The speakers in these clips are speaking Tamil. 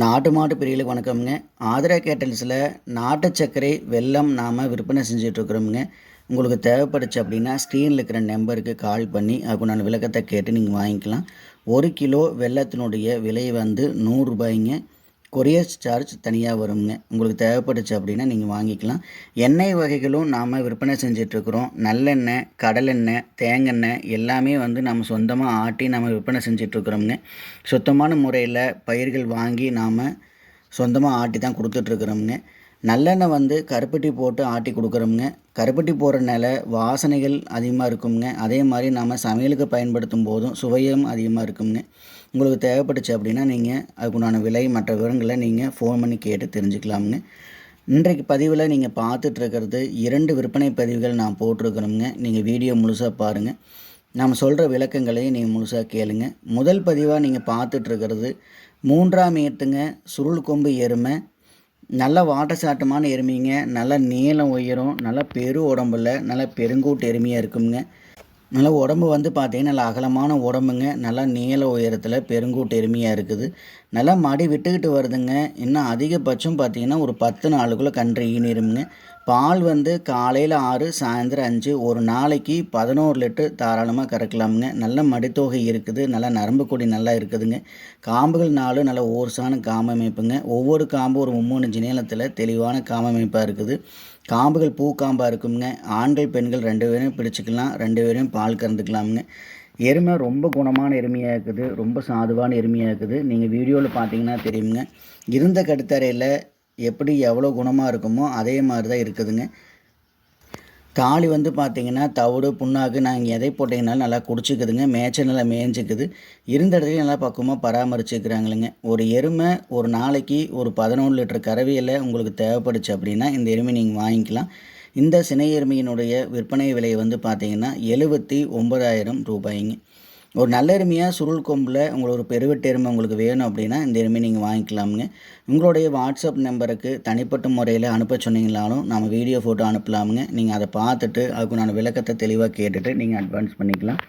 நாட்டு மாட்டு பிரிவுகளுக்கு வணக்கம்ங்க. ஆதிரா கேட்டல்ஸில் நாட்டு சர்க்கரை வெல்லம் நாம் விற்பனை செஞ்சிட்ருக்குறோமுங்க. உங்களுக்கு தேவைப்படுச்சு அப்படின்னா ஸ்க்ரீனில் இருக்கிற நம்பருக்கு கால் பண்ணி அதுக்குண்டான விளக்கத்தை கேட்டு நீங்கள் வாங்கிக்கலாம். ஒரு கிலோ வெல்லத்தினுடைய விலை வந்து நூறுரூபாய்ங்க கொரியர் சார்ஜ் தனியாக வருங்க உங்களுக்கு தேவைப்பட்டுச்சு அப்படின்னா நீங்கள் வாங்கிக்கலாம். எண்ணெய் வகைகளும் நாம் விற்பனை செஞ்சிட்ருக்குறோம். நல்லெண்ணெய் கடலெண்ணெய் தேங்கெண்ணெய் எல்லாமே வந்து நம்ம சொந்தமாக ஆட்டி நம்ம விற்பனை செஞ்சிட்ருக்குறோம்ங்க. சுத்தமான முறையில் பயிர்கள் வாங்கி நாம் சொந்தமாக ஆட்டி தான் கொடுத்துட்ருக்குறோம்ங்க. நல்லெண்ணெய் வந்து கருப்பட்டி போட்டு ஆட்டி கொடுக்குறோமுங்க. கருப்பட்டி போடுறனால வாசனைகள் அதிகமாக இருக்குங்க அதே மாதிரி நம்ம சமையலுக்கு பயன்படுத்தும் போதும் சுவையும் அதிகமாக இருக்குங்க உங்களுக்கு தேவைப்பட்டுச்சு அப்படின்னா நீங்கள் அதுக்குண்டான விலை மற்ற விவரங்களை நீங்கள் ஃபோன் பண்ணி கேட்டு தெரிஞ்சுக்கலாமுங்க. இன்றைக்கு பதிவில் நீங்கள் பார்த்துட்ருக்கிறது இரண்டு விற்பனை பதிவுகள் நான் போட்டிருக்கிறோமுங்க. நீங்கள் வீடியோ முழுசாக பாருங்கள் நாம் சொல்கிற விளக்கங்களையும் நீங்கள் முழுசாக கேளுங்க. முதல் பதிவாக நீங்கள் பார்த்துட்ருக்கிறது மூன்றாம் ஏத்துங்க சுருள் கொம்பு எருமை நல்ல வாட்டசாட்டமான எருமைங்க. நல்ல நீளம் உயரும். நல்ல பெரு உடம்புல நல்ல பெருங்கூட்டு எருமையாக இருக்குங்க நல்ல உடம்பு வந்து பார்த்தீங்கன்னா நல்ல அகலமான உடம்புங்க. நல்லா நீள உயரத்தில் பெருங்கூட்டு எருமையாக இருக்குது. நல்லா மடி விட்டுக்கிட்டு வருதுங்க. இன்னும் அதிகபட்சம் பார்த்தீங்கன்னா ஒரு பத்து நாளுக்குள்ளே கன்று ஈனிருமுங்க. பால் வந்து காலையில் ஆறு சாயந்தரம் அஞ்சு ஒரு நாளைக்கு பதினோரு லிட்டர் தாராளமாக கறக்கலாமுங்க. நல்ல மடித்தொகை இருக்குது நல்லா நரம்பு கொடி நல்லா இருக்குதுங்க. காம்புகள் நாலு நல்ல ஓர்சான காமமைப்புங்க ஒவ்வொரு காம்பும் ஒரு மும்மூணு நீளத்தில் தெளிவான காமமைப்பாக இருக்குது. காம்புகள் பூ காம்பாக இருக்குங்க. ஆண்கள் பெண்கள் ரெண்டு பேரும் பிடிச்சிக்கலாம் ரெண்டு பேரும் பால் கறந்துக்கலாமுங்க. எருமை ரொம்ப குணமான எருமையாக இருக்குது ரொம்ப சாதுவான எருமையாக இருக்குது. நீங்கள் வீடியோவில் பார்த்தீங்கன்னா தெரியுங்க. இருந்த கடுத்தறையில் எப்படி எவ்வளோ குணமாக இருக்குமோ அதே மாதிரி தான் இருக்குதுங்க. தாலி வந்து பார்த்திங்கன்னா தவிடு புண்ணாக்கு நாங்கள் எதை போட்டிங்கனாலும் நல்லா குடிச்சிக்குதுங்க. மேய்ச்ச நல்லா மேய்ஞ்சிக்குது. இருந்த இடத்துலையும் நல்லா பக்குவமாக பராமரிச்சுக்கிறாங்களுங்க. ஒரு எருமை ஒரு நாளைக்கு ஒரு பதினொன்று லிட்டர் கறவையில் உங்களுக்கு தேவைப்படுச்சு அப்படின்னா இந்த எருமை நீங்கள் வாங்கிக்கலாம். இந்த சினை எருமையினுடைய விற்பனை விலை வந்து பார்த்திங்கன்னா எழுபத்தி ஒம்பதாயிரம் ரூபாய்ங்க. ஒரு நல்ல எருமையாக சுருள் கொம்பில் உங்களுக்கு ஒரு பெருவெட்டு எருமை உங்களுக்கு வேணும் அப்படின்னா இந்த எருமை நீங்கள் வாங்கிக்கலாமுங்க. உங்களுடைய வாட்ஸ்அப் நம்பருக்கு தனிப்பட்ட முறையில் அனுப்ப சொன்னீங்களாலும் நம்ம வீடியோ ஃபோட்டோ அனுப்பலாமுங்க. நீங்கள் அதை பார்த்துட்டு அதுக்கு நான் விளக்கத்தை தெளிவாக கேட்டுட்டு நீங்கள் அட்வான்ஸ் பண்ணிக்கலாம்.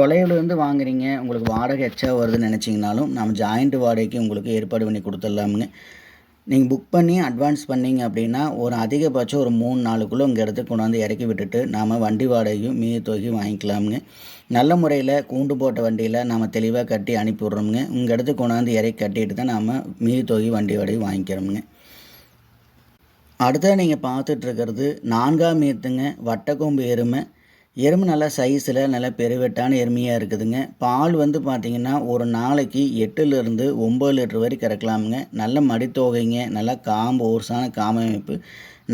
தொலைவிலேருந்து வாங்குறீங்க உங்களுக்கு வாடகை எச்சா வருதுன்னு நினச்சிங்கனாலும் நம்ம ஜாயிண்ட் வாடகைக்கு உங்களுக்கு ஏற்பாடு பண்ணி கொடுத்துடலாமுங்க. நீங்கள் புக் பண்ணி அட்வான்ஸ் பண்ணிங்க அப்படின்னா ஒரு அதிகபட்சம் ஒரு மூணு நாளுக்குள்ளே உங்கள் இடத்துக்கு கொண்டாந்து இறக்கி விட்டுட்டு நாம் வண்டி வாடகையும் மீதி தொகையும் வாங்கிக்கலாமுங்க. நல்ல முறையில் கூண்டு போட்ட வண்டியில் நாம் தெளிவாக கட்டி அனுப்பி விட்றோமுங்க உங்கள் இடத்துக்கு கொண்டாந்து இறக்கி கட்டிட்டு தான் நாம் மீதி தொகை வண்டி வாடகை வாங்கிக்கிறோமுங்க. அடுத்தது நீங்கள் பார்த்துட்ருக்கிறது நான்காம் ஏத்துங்க வட்டக்கொம்பு எருமை எறும்பு நல்லா சைஸில் நல்லா பெருவெட்டான எருமையாக இருக்குதுங்க. பால் வந்து பார்த்திங்கன்னா ஒரு நாளைக்கு எட்டுலேருந்து ஒம்பது லிட்டர் வரை கறக்கலாமுங்க. நல்ல மடித்தோகைங்க நல்லா காம்பு ஓர்ஸான காமமைப்பு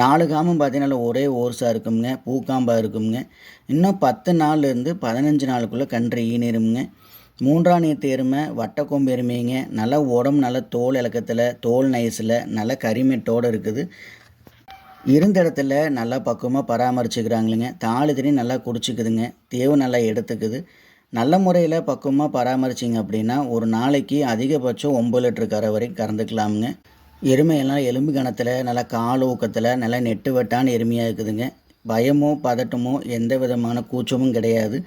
நாலு காம்பும் பார்த்திங்கன்னா ஒரே ஓர்ஸாக இருக்குங்க பூக்காம்பாக இருக்குங்க இன்னும் பத்து நாள்லேருந்து பதினஞ்சு நாளுக்குள்ளே கன்று ஈனிருமுங்க. மூன்றாம் நீத்து எருமை வட்டக்கொம்பு எருமைங்க. நல்லா உடம்பு நல்ல தோல் இலக்கத்தில் தோல் நைஸில் நல்ல கரிமெட்டோடு இருக்குது. இருந்த இடத்துல நல்லா பக்குவமாக பராமரிச்சுக்கிறாங்களுங்க. தாலி தண்ணி நல்லா குடிச்சிக்குதுங்க. தேவை நல்லா எடுத்துக்குது. நல்ல முறையில் பக்குவமாக பராமரிச்சிங்க அப்படின்னா ஒரு நாளைக்கு அதிகபட்சம் ஒம்பது லிட்டரு கரை வரைக்கும் கறந்துக்கலாமுங்க. எருமையெல்லாம் எலும்பு கணத்தில் நல்லா கால் ஊக்கத்தில் நல்லா நெட்டு வெட்டான எருமையாக இருக்குதுங்க. பயமோ பதட்டமோ எந்த விதமான கூச்சமும் கிடையாது.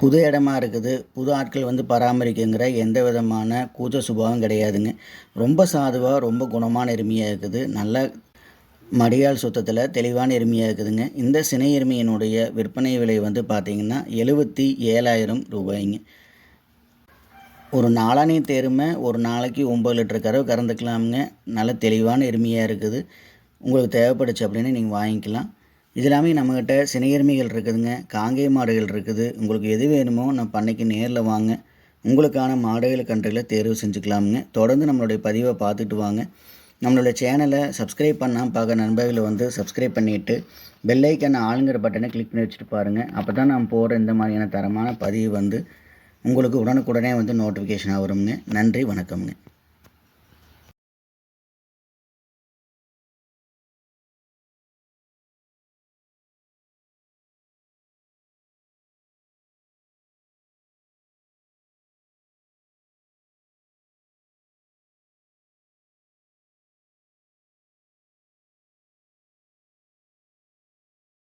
புது இடமா இருக்குது. புது ஆட்கள் வந்து பராமரிக்குங்கிற எந்த விதமான கூச்ச சுபாவம் கிடையாதுங்க. ரொம்ப சாதுவாக ரொம்ப குணமான எருமையாக இருக்குது. நல்லா மடியால் சுத்தத்தில் தெளிவான எருமையாக இருக்குதுங்க. இந்த சினை எருமையினுடைய விற்பனை விலை வந்து பார்த்திங்கன்னா எழுபத்தி ஏழாயிரம் ரூபாய்ங்க. ஒரு நாளானே தேருமை ஒரு நாளைக்கு ஒம்பது லிட்டர் கறவை கறந்துக்கலாமுங்க. நல்ல தெளிவான எருமையாக இருக்குது. உங்களுக்கு தேவைப்படுச்சு அப்படின்னு நீங்கள் வாங்கிக்கலாம். இது எல்லாமே நம்மக்கிட்ட சினை எருமைகள் இருக்குதுங்க. காங்கேய மாடுகள் இருக்குது. உங்களுக்கு எது வேணுமோ நான் பண்ணைக்கு நேரில் வாங்க. உங்களுக்கான மாடுகள் கன்றுகளை தேர்வு செஞ்சுக்கலாமுங்க. தொடர்ந்து நம்மளுடைய பதிவை பார்த்துட்டு வாங்க. நம்மளோட சேனலை சப்ஸ்கிரைப் பண்ணால் பார்க்க நண்பர்களை வந்து சப்ஸ்கிரைப் பண்ணிவிட்டு பெல்லைக்கான ஆளுங்கிற பட்டனை கிளிக் பண்ணி வச்சுட்டு பாருங்கள் அப்போ தான் நான் போகிற இந்த மாதிரியான தரமான பதிவு வந்து உங்களுக்கு உடனுக்குடனே வந்து நோட்டிஃபிகேஷனாக வரும்ங்க. நன்றி வணக்கம்ங்க.